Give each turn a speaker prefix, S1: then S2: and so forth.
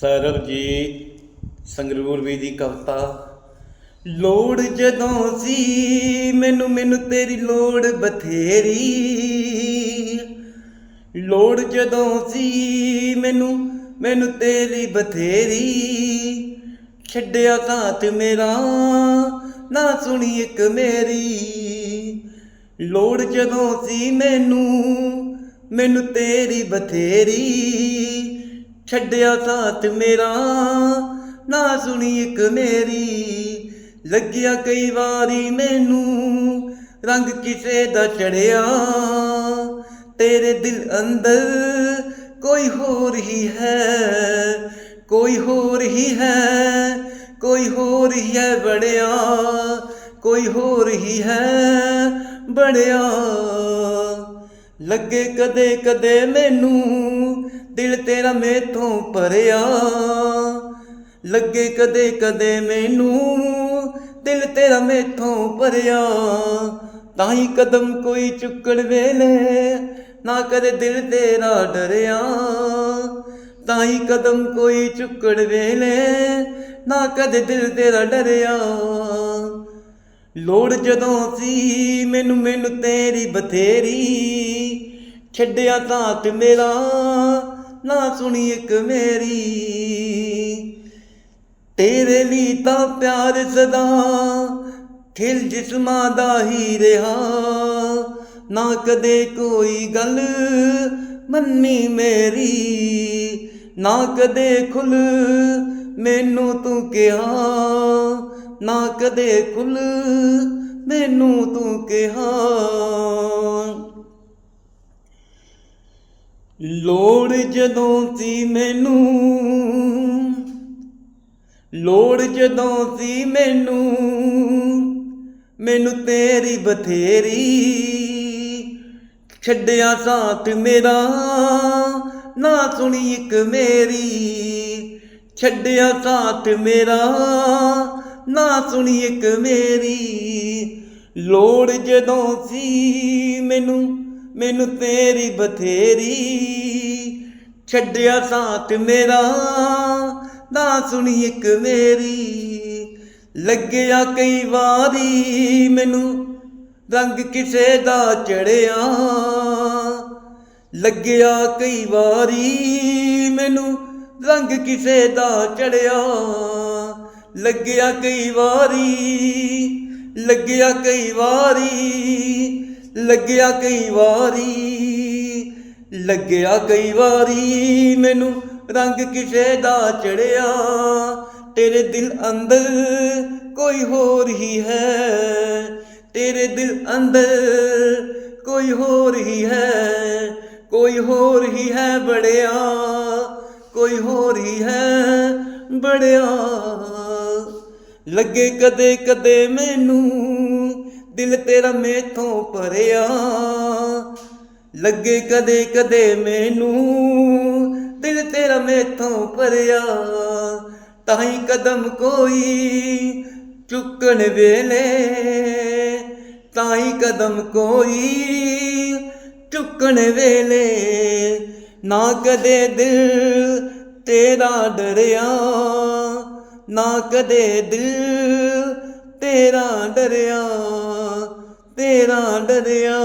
S1: ਸਰਬਜੀਤ ਸੰਗਰੂਰ ਵੀ ਦੀ ਕਵਿਤਾ, ਲੋੜ ਜਦੋਂ ਸੀ, ਮੈਨੂੰ ਮੈਨੂੰ ਤੇਰੀ ਲੋੜ ਬਥੇਰੀ। ਲੋੜ ਜਦੋਂ ਸੀ, ਮੈਨੂੰ ਮੈਨੂੰ ਤੇਰੀ ਬਥੇਰੀ। ਛੱਡਿਆ ਸਾਥ ਮੇਰਾ, ਨਾ ਸੁਣੀ ਇੱਕ ਮੇਰੀ। ਲੋੜ ਜਦੋਂ ਸੀ, ਮੈਨੂੰ ਮੈਨੂੰ ਤੇਰੀ ਬਥੇਰੀ। ਛੱਡਿਆ ਸਾਥ ਮੇਰਾ। ਨਾ ਸੁਣੀ ਇੱਕ ਮੇਰੀ, ਲੱਗਿਆ ਕਈ ਵਾਰੀ ਮੈਨੂੰ। ਰੰਗ ਕਿਸੇ ਦਾ ਚੜਿਆ, ਤੇਰੇ ਦਿਲ ਅੰਦਰ ਕੋਈ ਹੋਰ ਹੀ ਹੈ। ਕੋਈ ਹੋਰ ਹੀ ਹੈ, ਕੋਈ ਹੋਰ ਹੀ ਹੈ ਬੜਿਆ ਕੋਈ ਹੋਰ ਹੀ ਹੈ ਬੜਿਆ ਲੱਗੇ ਕਦੇ ਕਦੇ ਮੈਨੂੰ ਦਿਲ ਤੇਰਾ ਮੇਥੋਂ ਭਰਿਆ। ਲੱਗੇ ਕਦੇ ਕਦੇ ਮੈਨੂੰ ਦਿਲ ਤੇਰਾ ਮੇਥੋਂ ਭਰਿਆ। ਤਾਂ ਹੀ ਕਦਮ ਕੋਈ ਚੁੱਕਣ ਵੇਲੇ ਨਾ ਕਦੇ ਦਿਲ ਤੇਰਾ ਡਰਿਆ। ਤਾਂ ਹੀ ਕਦਮ ਕੋਈ ਚੁੱਕਣ ਵੇਲੇ ਨਾ ਕਦੇ ਦਿਲ ਤੇਰਾ ਡਰਿਆ। ਲੋੜ ਜਦੋਂ ਸੀ ਮੈਨੂੰ ਮੈਨੂੰ ਤੇਰੀ ਬਥੇਰੀ, ਛੱਡਿਆ ਸਾਥ ਮੇਰਾ। ਨਾ ਸੁਣੀ ਇੱਕ ਮੇਰੀ। ਤੇਰੇ ਲਈ ਤਾਂ ਪਿਆਰ ਸਦਾ ਖਿਲ ਜਿਸਮਾਂ ਦਾ ਹੀ ਰਿਹਾ। ਨਾ ਕਦੇ ਕੋਈ ਗੱਲ ਮੰਨੀ ਮੇਰੀ। ਨਾ ਕਦੇ ਖੁੱਲ ਮੈਨੂੰ ਤੂੰ ਕਿਹਾ। ਨਾ ਕਦੇ ਖੁੱਲ ਮੈਨੂੰ ਤੂੰ ਕਿਹਾ। ਲੋੜ ਜਦੋਂ ਸੀ ਮੈਨੂੰ, ਲੋੜ ਜਦੋਂ ਸੀ ਮੈਨੂੰ ਮੈਨੂੰ ਤੇਰੀ ਬਥੇਰੀ ਛੱਡਿਆ ਸਾਥ ਮੇਰਾ, ਨਾ ਸੁਣੀ ਇੱਕ ਮੇਰੀ, ਛੱਡਿਆ ਸਾਥ ਮੇਰਾ, ਨਾ ਸੁਣੀ ਇੱਕ ਮੇਰੀ, ਲੋੜ ਜਦੋਂ ਸੀ ਮੈਨੂੰ ਮੈਨੂੰ ਤੇਰੀ ਬਥੇਰੀ ਛੱਡਿਆ ਸਾਥ ਮੇਰਾ, ਨਾ ਸੁਣੀ ਇੱਕ ਮੇਰੀ। ਲੱਗਿਆ ਕਈ ਵਾਰੀ ਮੈਨੂੰ ਰੰਗ ਕਿਸੇ ਦਾ ਚੜਿਆ। ਲੱਗਿਆ ਕਈ ਵਾਰੀ ਮੈਨੂੰ ਰੰਗ ਕਿਸੇ ਦਾ ਚੜਿਆ। ਲੱਗਿਆ ਕਈ ਵਾਰੀ, ਲੱਗਿਆ ਕਈ ਵਾਰੀ ਲੱਗਿਆ ਕਈ ਵਾਰੀ, ਲੱਗਿਆ ਕਈ ਵਾਰੀ ਮੈਨੂੰ ਰੰਗ ਕਿਸੇ ਦਾ ਚੜਿਆ। ਤੇਰੇ ਦਿਲ ਅੰਦਰ ਕੋਈ ਹੋਰ ਹੀ ਹੈ, ਤੇਰੇ ਦਿਲ ਅੰਦਰ ਕੋਈ ਹੋਰ ਹੀ ਹੈ, ਕੋਈ ਹੋਰ ਹੀ ਹੈ ਬੜਿਆ, ਕੋਈ ਹੋਰ ਹੀ ਹੈ ਬੜਿਆ। ਲੱਗੇ ਕਦੇ ਕਦੇ ਮੈਨੂੰ ਦਿਲ ਤੇਰਾ ਮੇਥੋਂ ਭਰਿਆ। ਲੱਗੇ ਕਦੇ ਕਦੇ ਮੈਨੂੰ ਦਿਲ ਤੇਰਾ ਮੇਥੋਂ ਭਰਿਆ। ਤਾਂ ਹੀ ਕਦਮ ਕੋਈ ਚੁੱਕਣ ਵੇਲੇ ਤਾਂ ਹੀ ਕਦਮ ਕੋਈ ਚੁੱਕਣ ਵੇਲੇ। ਨਾ ਕਦੇ ਦਿਲ ਤੇਰਾ ਡਰਿਆ, ਨਾ ਕਦੇ ਦਿਲ ਤੇਰਾ ਡਰਿਆ। ਤੇਰਾ ਡਰਿਆ।